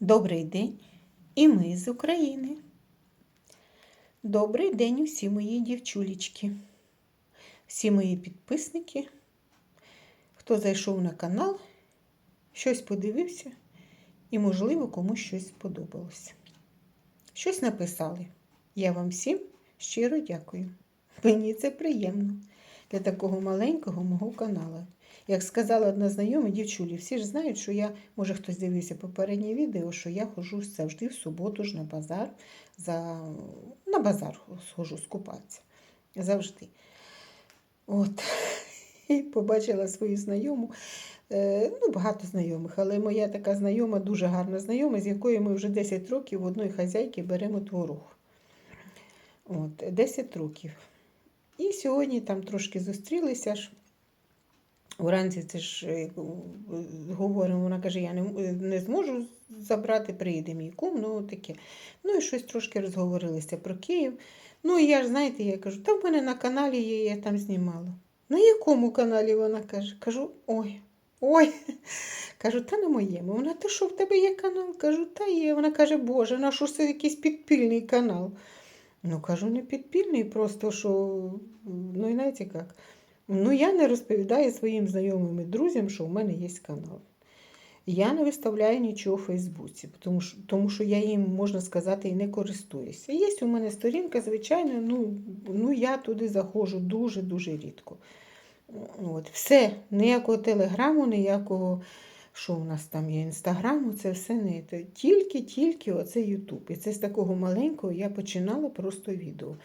Добрий день і ми з України. Добрий день усі мої дівчулечки, всі мої підписники, хто зайшов на канал, щось подивився і, можливо, комусь щось сподобалося. Щось написали. Я вам всім щиро дякую. Мені це приємно для такого маленького мого каналу. Як сказала одна знайома дівчулі, всі ж знають, що я, може хтось дивився попереднє відео, що я ходжу завжди в суботу ж на базар, за... на базар схожу скупатися. Завжди. От. І побачила свою знайому. Е, Ну, багато знайомих, але моя така знайома, дуже гарна знайома, з якою ми вже 10 років в одної хазяйки беремо творог. От, 10 років. І сьогодні там трошки зустрілися ж. Уранці це ж е, говоримо, вона каже, я не, не зможу забрати, приїде мій кум, ну таке. Ну і щось трошки розговорилися про Київ. Ну і я ж, знаєте, я кажу, та в мене на каналі є, я там знімала. На якому каналі вона каже? Кажу, ой, ой. Кажу, та на моєму. Вона, то що в тебе є канал? Кажу, та є. Вона каже, Боже, на що це якийсь підпільний канал? Ну, кажу, не підпільний, просто що, ну, і знаєте як. Ну, я не розповідаю своїм знайомим і друзям, що в мене є канал. Я не виставляю нічого у Фейсбуці, тому що, тому що я їм, можна сказати, і не користуюся. Є у мене сторінка, звичайно, ну, ну я туди заходжу дуже-дуже рідко. От, Все, ніякого телеграму, ніякого, що у нас там є, інстаграму, це все не. Тільки-тільки оце Ютуб. І це з такого маленького я починала просто відео.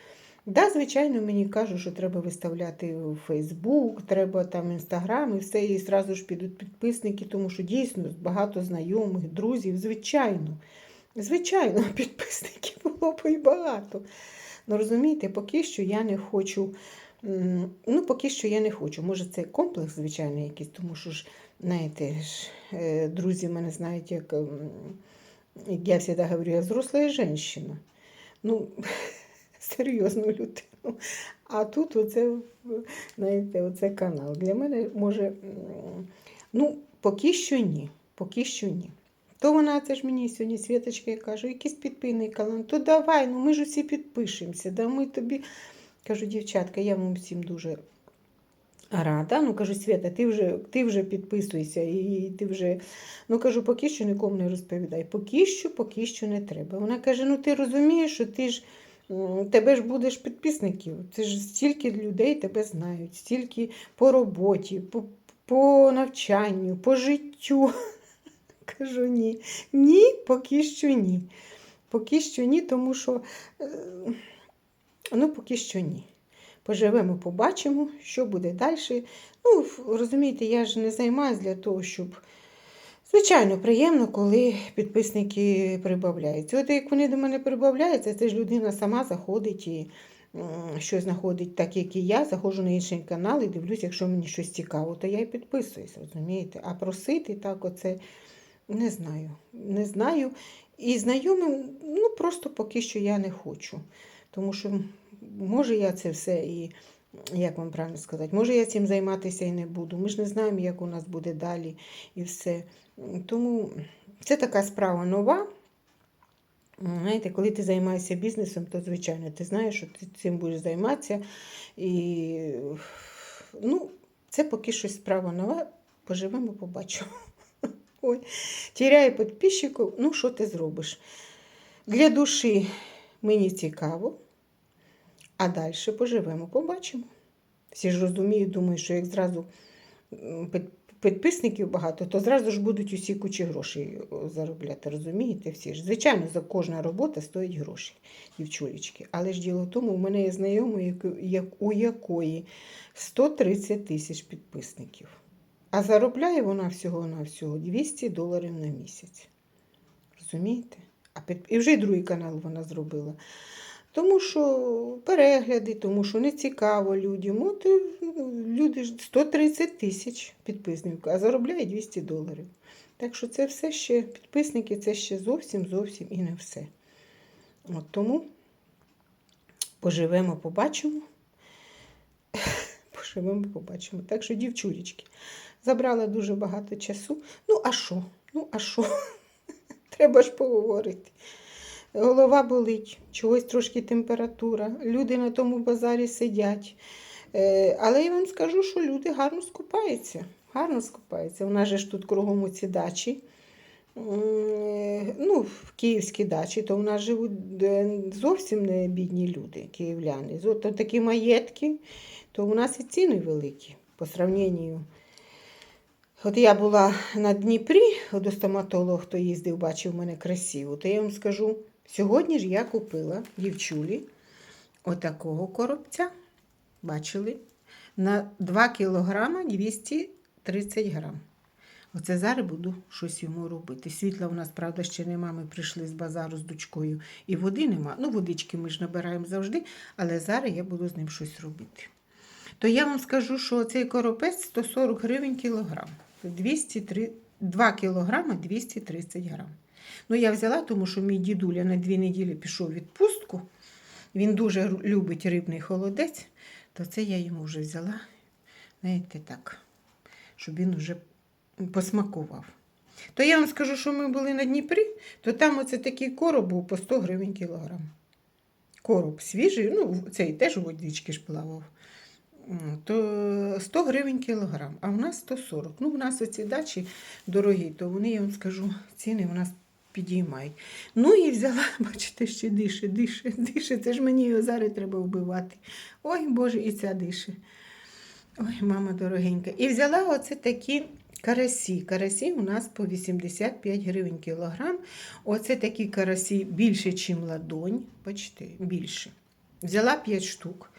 Да, звичайно, мені кажуть, що треба виставляти у Фейсбук, треба там Інстаграм і все, і зразу ж підуть підписники, тому що дійсно багато знайомих, друзів, звичайно. Звичайно, підписників було б і багато. Ну, розумієте, поки що я не хочу. Ну, поки що я не хочу. Може, це комплекс, звичайно, якийсь, тому що ж, знаєте, ж, е, друзі мене знають, як, як я завжди говорю, я взросла жінка. Ну, серйозну людину. А тут оце, знаєте, оце канал. Для мене може, ну, поки що ні. Поки що ні. То вона це ж мені сьогодні Світочка каже, якийсь підпільний канал. То давай, ну ми ж усі підпишемося. Да ми тобі. Кажу, дівчатка, я вам всім дуже рада. Ну, кажу, Свята, ти вже ти вже підписуйся, і ти вже. Ну, кажу, поки що нікому не розповідай. Поки що, поки що не треба. Вона каже: ну ти розумієш, що ти ж. Тебе ж будеш підписників, це ж стільки людей тебе знають, стільки по роботі, по, по навчанню, по життю. Кажу ні. Ні, поки що ні. Поки що ні, тому що ну, поки що ні. Поживемо, побачимо, що буде далі. Ну, розумієте, я ж не займаюся для того, щоб. Звичайно, приємно, коли підписники прибавляються. От як вони до мене прибавляються, це ж людина сама заходить і щось знаходить, так як і я, заходжу на інший канал і дивлюсь, якщо мені щось цікаво, то я і підписуюсь, розумієте? А просити так, оце не знаю. Не знаю. І знайомим, ну просто поки що я не хочу. Тому що, може, я це все і. Як вам правильно сказати, може я цим займатися і не буду. Ми ж не знаємо, як у нас буде далі і все. Тому це така справа нова. Знаєте, Коли ти займаєшся бізнесом, то, звичайно, ти знаєш, що ти цим будеш займатися. І ну, це поки що справа нова. Поживемо, побачимо. Ой, Тіряє підписчиків, ну що ти зробиш? Для душі мені цікаво. А далі поживемо, побачимо. Всі ж розуміють, думають, що як зразу підписників багато, то зразу ж будуть усі кучі грошей заробляти. Розумієте? Всі ж. Звичайно, за кожна робота стоїть гроші, дівчулечки. Але ж діло в тому, у мене є знайомий, у якої 130 тисяч підписників. А заробляє вона всього-навсього 200 доларів на місяць. Розумієте? А під... І вже й другий канал вона зробила. Тому що перегляди, тому що не цікаво людям. От люди 130 тисяч підписників, а заробляє 200 доларів. Так що це все ще підписники, це ще зовсім зовсім і не все. От Тому поживемо, побачимо. Поживемо, побачимо. Так що, дівчулечки, забрала дуже багато часу. Ну, а що? Ну, а що? треба ж поговорити. Голова болить, чогось трошки температура. Люди на тому базарі сидять. Е, але я вам скажу, що люди гарно скупаються. Гарно скупаються. У нас же ж тут кругом ці дачі. Ну, в київській дачі, то в нас живуть е, зовсім не бідні люди, київляни. Зо- То такі маєтки, то у нас і ціни великі по сравненню. От я була на Дніпрі, до стоматолога, хто їздив, бачив мене красиво, то я вам скажу, сьогодні ж я купила дівчулі отакого коробця, бачили, на 2 кілограма 230 грам. Оце зараз буду щось йому робити. Світла у нас, правда, ще нема. Ми прийшли з базару з дочкою. І води нема. Ну, водички ми ж набираємо завжди, але зараз я буду з ним щось робити. То я вам скажу, що цей коропець 140 гривень кілограм. 203, 2 кілограми 230 грам. Ну, я взяла, тому що мій дідуля на дві неділі пішов у відпустку. Він дуже любить рибний холодець, то це я йому вже взяла, знаєте, так, щоб він вже посмакував. То я вам скажу, що ми були на Дніпрі, то там оце такий короб був по 100 гривень кілограм. Короб свіжий, ну, цей теж у водички ж плавав. То 100 гривень кілограм, а в нас 140. Ну, в нас оці дачі дорогі, то вони, я вам скажу, ціни в нас підіймають. Ну і взяла, бачите, ще дише, дише, дише. Це ж мені його зараз треба вбивати. Ой, Боже, і ця дише. Ой, мама дорогенька. І взяла оце такі карасі. Карасі у нас по 85 гривень кілограм. Оце такі карасі більше, ніж ладонь. Бачите, більше. Взяла 5 штук.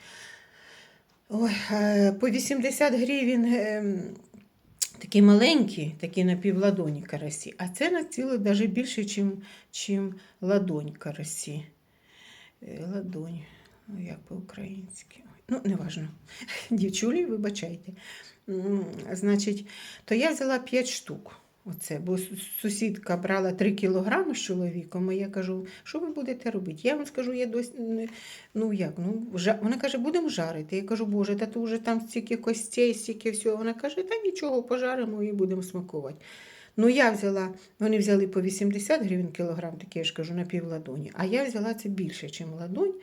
Ой, е, по 80 гривень ем, такі маленькі, такі напівладоні карасі. А це на ціле навіть більше, ніж чим ладонь карасі. Е, Ладонь, ну як по-українськи. Ну, неважно. Дівчулі, вибачайте. Значить, то я взяла 5 штук. Оце, бо сусідка брала 3 кілограми з чоловіком, а я кажу, що ви будете робити? Я вам скажу, я досі, ну як, ну, жа... вона каже, будемо жарити. Я кажу, боже, та то вже там стільки костей, стільки всього. Вона каже, та нічого, пожаримо і будемо смакувати. Ну, я взяла, вони взяли по 80 гривень кілограм, таке я ж кажу, на півладоні, а я взяла це більше, ніж ладонь,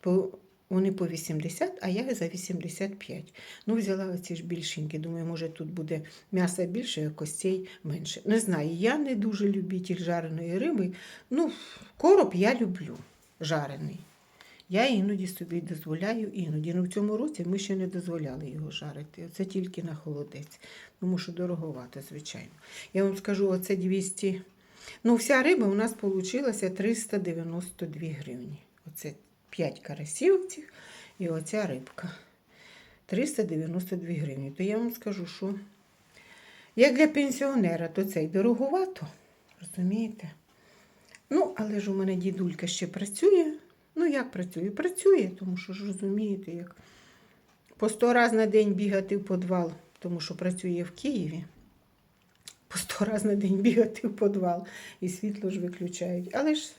по, вони по 80, а я за 85. Ну, взяла оці ж більшенькі, думаю, може тут буде м'яса більше, а костей менше. Не знаю, я не дуже любитель жареної риби. Ну, короб я люблю жарений. Я іноді собі дозволяю, іноді. Ну, в цьому році ми ще не дозволяли його жарити. Це тільки на холодець, тому що дороговато, звичайно. Я вам скажу, оце 200. Ну, вся риба у нас вийшла 392 гривні. Оце 5 карасів цих і оця рибка. 392 гривні. То я вам скажу, що як для пенсіонера, то це й дороговато. Розумієте? Ну, але ж у мене дідулька ще працює. Ну, як працює? Працює, тому що ж розумієте, як по сто раз на день бігати в підвал, тому що працює в Києві. По сто раз на день бігати в підвал і світло ж виключають. Але ж,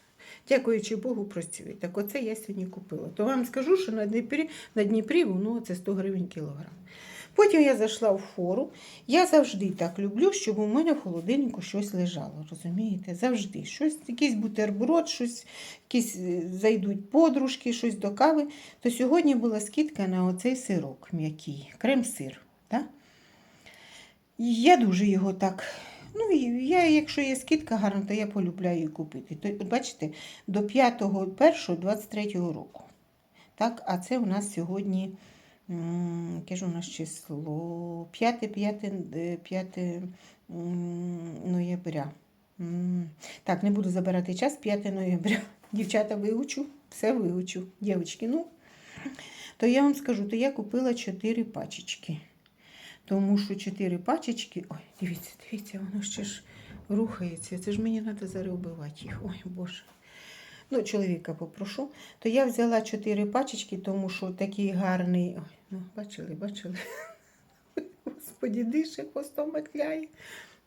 дякуючи Богу, працює. Так оце я сьогодні купила. То вам скажу, що на Дніпрі, на Дніпрі воно це 100 гривень кілограм. Потім я зайшла в фору. Я завжди так люблю, щоб у мене в холодильнику щось лежало. Розумієте? Завжди. Щось, якийсь бутерброд, щось, якісь е, зайдуть подружки, щось до кави. То сьогодні була скидка на оцей сирок м'який, крем-сир. Так? Я дуже його так. Ну, і я, якщо є скидка гарна, то я полюбляю її купити. То, бачите, до 5.1.23 року. Так, а це у нас сьогодні, яке ж у нас число? 5, 5, 5 ноября. Так, не буду забирати час, 5 ноября. Дівчата вивчу, все вивчу. Дівчатки, ну, то я вам скажу, то я купила 4 пачечки. Тому що 4 пачечки. Ой, дивіться, дивіться, воно ще ж рухається. Це ж мені треба зараз їх. Ой, Боже. Ну, чоловіка попрошу. То я взяла 4 пачечки, тому що такий гарний. Ой, ну, бачили, бачили. Господі, дише, хвостом метляє.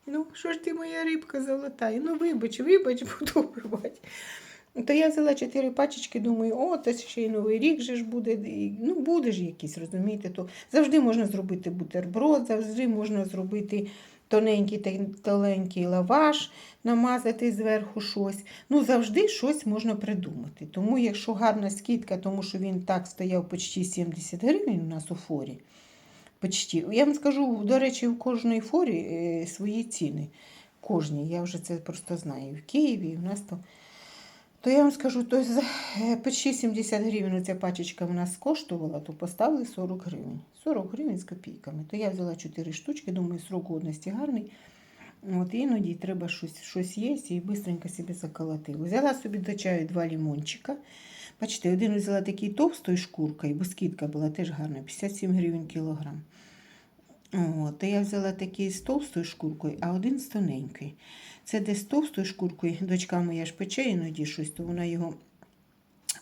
Ну, що ж ти моя рибка золота? Ну, вибач, вибач, буду вбивати. То я взяла 4 пачечки, думаю, о, та ще й новий рік же ж буде. Ну, буде ж якийсь, розумієте, то завжди можна зробити бутерброд, завжди можна зробити тоненький тоненький лаваш, намазати зверху щось. Ну, завжди щось можна придумати. Тому, якщо гарна скидка, тому що він так стояв почти 70 гривень у нас у форі. Почти. Я вам скажу, до речі, в кожної форі е, свої ціни. Кожній. Я вже це просто знаю. В Києві в нас то. То я вам скажу, то за е, почти 70 гривень ця пачечка в нас коштувала, то поставили 40 гривень. 40 гривень з копійками. То я взяла 4 штучки, думаю, срок годності гарний. От іноді треба щось, щось є і бистренько собі заколотила. Взяла собі до чаю два лімончика. Бачите, один взяла такий товстою шкуркою, бо скидка була теж гарна, 57 гривень кілограм. От, я взяла такий з товстою шкуркою, а один з тоненькою. Це де з товстою шкуркою, дочка моя ж пече іноді щось, то вона його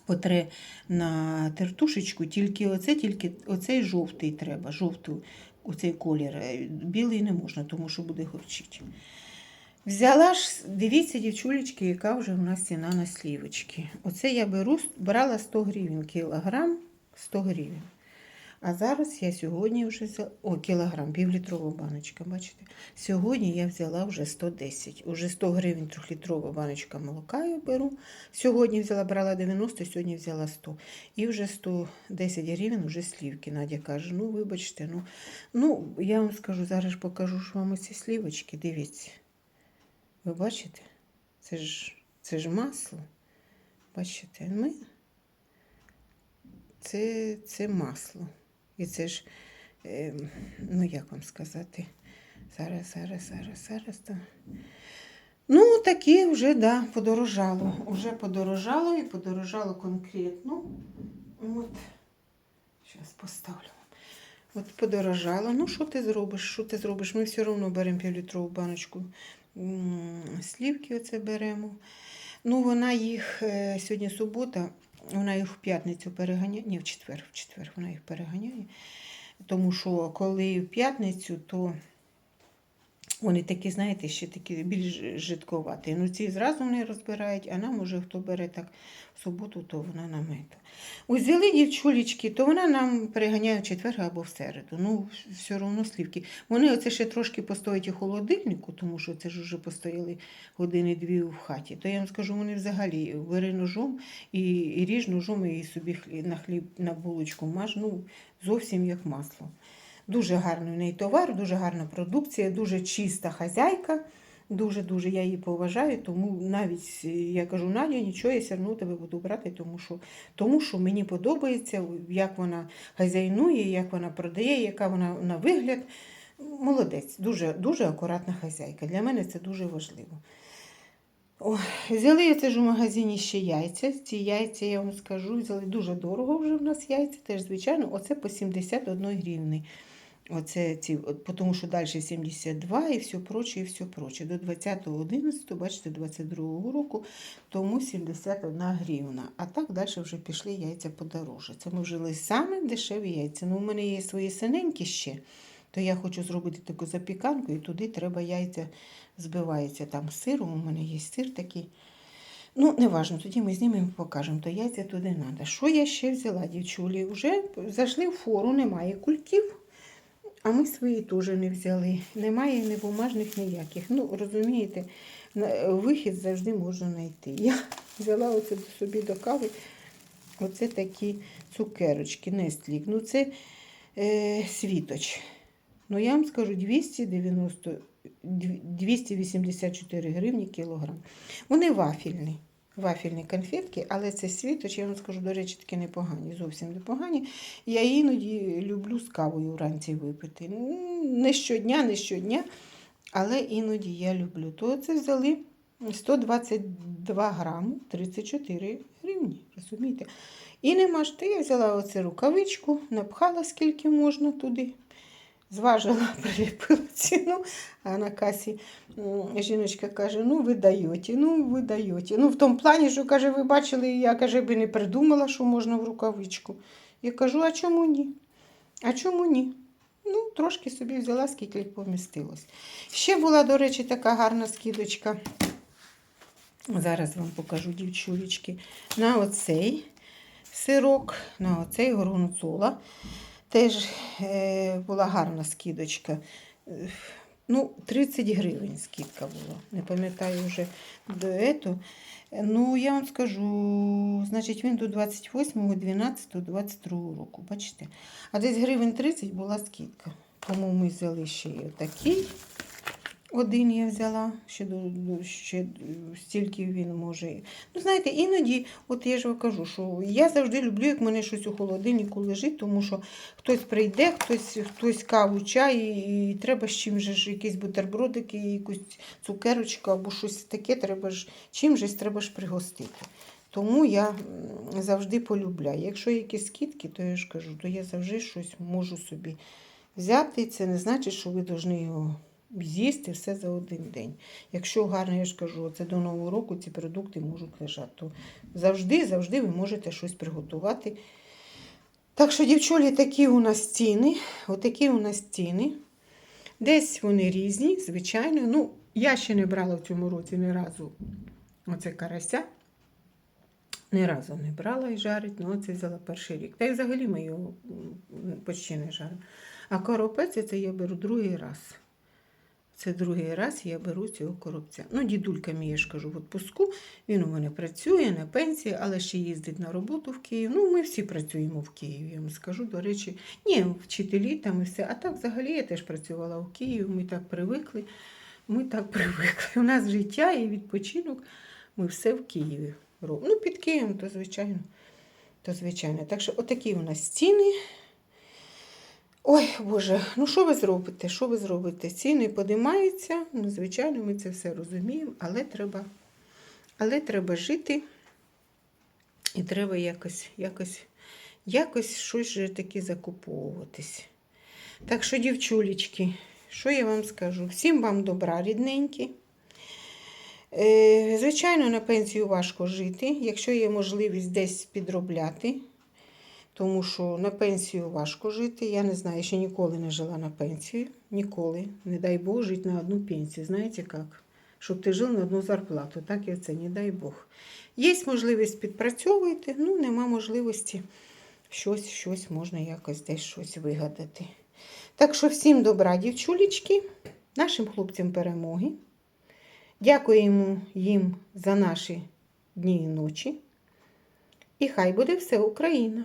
потре на тертушечку, тільки оце, тільки оцей жовтий треба, жовту, оцей колір. Е, Білий не можна, тому що буде горчити. Взяла ж, дивіться, дівчулечки, яка вже в нас ціна на слівочки. Оце я беру, брала 100 гривень кілограм, 100 гривень. А зараз я сьогодні вже взяла, о, кілограм, півлітрова баночка, бачите? Сьогодні я взяла вже 110. Уже 100 гривень трьохлітрова баночка молока я беру. Сьогодні взяла, брала 90, сьогодні взяла 100. І вже 110 гривень вже слівки. Надя каже, ну вибачте, ну, ну я вам скажу, зараз покажу ж вам оці слівочки, дивіться. Ви бачите? Це ж, це ж масло. Бачите, ми. Це, це масло. І це ж, е, ну як вам сказати, зараз, зараз, зараз, зараз. То... Ну, таке вже, да, подорожало. Уже подорожало і подорожало конкретно. От, зараз поставлю. От подорожало. Ну, що ти зробиш? Що ти зробиш? Ми все одно беремо півлітрову баночку слівки оце беремо. Ну, вона їх е, сьогодні субота, вона їх в п'ятницю переганяє. Ні, в четвер, в четвер вона їх переганяє. Тому що коли в п'ятницю, то вони такі, знаєте, ще такі більш жидковаті. Ну, ці зразу вони розбирають, а нам уже хто бере так в суботу, то вона нам ето. Узяли дівчулечки, то вона нам переганяє в четвер або в середу. Ну, все одно слівки. Вони оце ще трошки постоять у холодильнику, тому що це ж вже постояли години-дві в хаті. То я вам скажу, вони взагалі бери ножом і, і ріж ножом і собі на хліб, на булочку маж, ну, зовсім як масло. Дуже гарний у неї товар, дуже гарна продукція, дуже чиста хазяйка. Дуже-дуже я її поважаю, тому навіть е, я кажу, Надя, нічого, я все одно тебе буду брати, тому що, тому що мені подобається, як вона хазяйнує, як вона продає, яка вона на вигляд. Молодець, дуже, дуже акуратна хазяйка. Для мене це дуже важливо. Взяли це ж у магазині ще яйця. Ці яйця, я вам скажу, взяли дуже дорого вже в нас яйця, теж звичайно, оце по 71 гривні. Оце ці, тому що далі 72 і все проче, і все проче. До 20.11, бачите, 22 року, тому 71 гривна. А так далі вже пішли яйця подорожче. Це ми вжили саме дешеві яйця. Ну, у мене є свої синенькі ще, то я хочу зробити таку запіканку, і туди треба яйця збивається там з сиром. У мене є сир такий. Ну, не важно, тоді ми знімемо і покажемо, то яйця туди треба. Що я ще взяла, дівчулі? Вже зайшли в фору, немає кульків. А ми свої теж не взяли. Немає ні бумажних ніяких. Ну, розумієте, вихід завжди можна знайти. Я взяла оце собі до кави. Оце такі цукерочки, Нестлік. Ну, це е, світоч. Ну, я вам скажу 290, 284 гривні кілограм. Вони вафельні. Вафельні конфетки, але це світоч, я вам скажу, до речі, такі непогані, зовсім непогані. Я іноді люблю з кавою вранці випити. Не щодня, не щодня, але іноді я люблю. То це взяли 122 грами 34 гривні. Розумієте? І нема ж ти, я взяла оце рукавичку, напхала скільки можна туди. Зважила, приліпила ціну, а на касі жіночка каже: ну ви даєте, ну ви даєте. Ну, в тому плані, що каже, ви бачили, я каже, би не придумала, що можна в рукавичку. Я кажу, а чому ні? А чому ні? Ну, трошки собі взяла, скільки помістилось. Ще була, до речі, така гарна скидочка. Зараз вам покажу, дівчулечки, на оцей сирок, на оцей горгонцола. Теж е, була гарна скидочка. Ну, 30 гривень скидка була. Не пам'ятаю вже до. Ну, я вам скажу, значить, він до 28, 12, 22 року. Бачите? А десь гривень 30 була скидка. Тому ми взяли ще й отакий. Один я взяла, ще, до- ще стільки він може. Ну, знаєте, іноді, от я ж вам кажу, що я завжди люблю, як мене щось у холодильнику лежить, тому що хтось прийде, хтось, хтось каву, чай, і, і треба з чим же ж якісь бутербродики, якусь цукерочку або щось таке, треба ж чим же треба ж пригостити. Тому я завжди полюбляю. Якщо якісь скидки, то я ж кажу, то я завжди щось можу собі взяти. Це не значить, що ви повинні його з'їсти все за один день. Якщо гарно, я ж кажу, це до Нового року ці продукти можуть лежати, то завжди, завжди ви можете щось приготувати. Так що, дівчолі, такі у нас ціни. Отакі у нас ціни. Десь вони різні, звичайно. Ну, я ще не брала в цьому році ні разу оце карася. Ні разу не брала і жарить, ну оце взяла перший рік. Та й взагалі ми його почти не жаримо. А коропець це я беру другий раз. Це другий раз я беру цього коробця. Ну, дідулька мій, я ж кажу, в отпуску. Він у мене працює на пенсії, але ще їздить на роботу в Київ. Ну, ми всі працюємо в Києві, я вам скажу. До речі, ні, вчителі там і все. А так взагалі я теж працювала в Києві, ми так привикли. Ми так привикли. У нас життя і відпочинок. Ми все в Києві робимо. Ну, під Києвом, то звичайно. То звичайно. Так що отакі у нас ціни. Ой, Боже, ну що ви зробите? Що ви зробите? Ціни подимаються. Ну, звичайно, ми це все розуміємо, але треба, але треба жити. І треба якось, якось, якось щось же таки закуповуватись. Так що, дівчулечки, що я вам скажу? Всім вам добра, рідненькі. Е, звичайно, на пенсію важко жити, якщо є можливість десь підробляти. Тому що на пенсію важко жити. Я не знаю, ще ніколи не жила на пенсію. Ніколи. Не дай Бог жити на одну пенсію. Знаєте як? Щоб ти жив на одну зарплату. Так і це, не дай Бог. Є можливість підпрацьовувати, ну нема можливості щось, щось можна якось десь щось вигадати. Так що всім добра, дівчулечки, нашим хлопцям перемоги. Дякуємо їм за наші дні і ночі. І хай буде все Україна!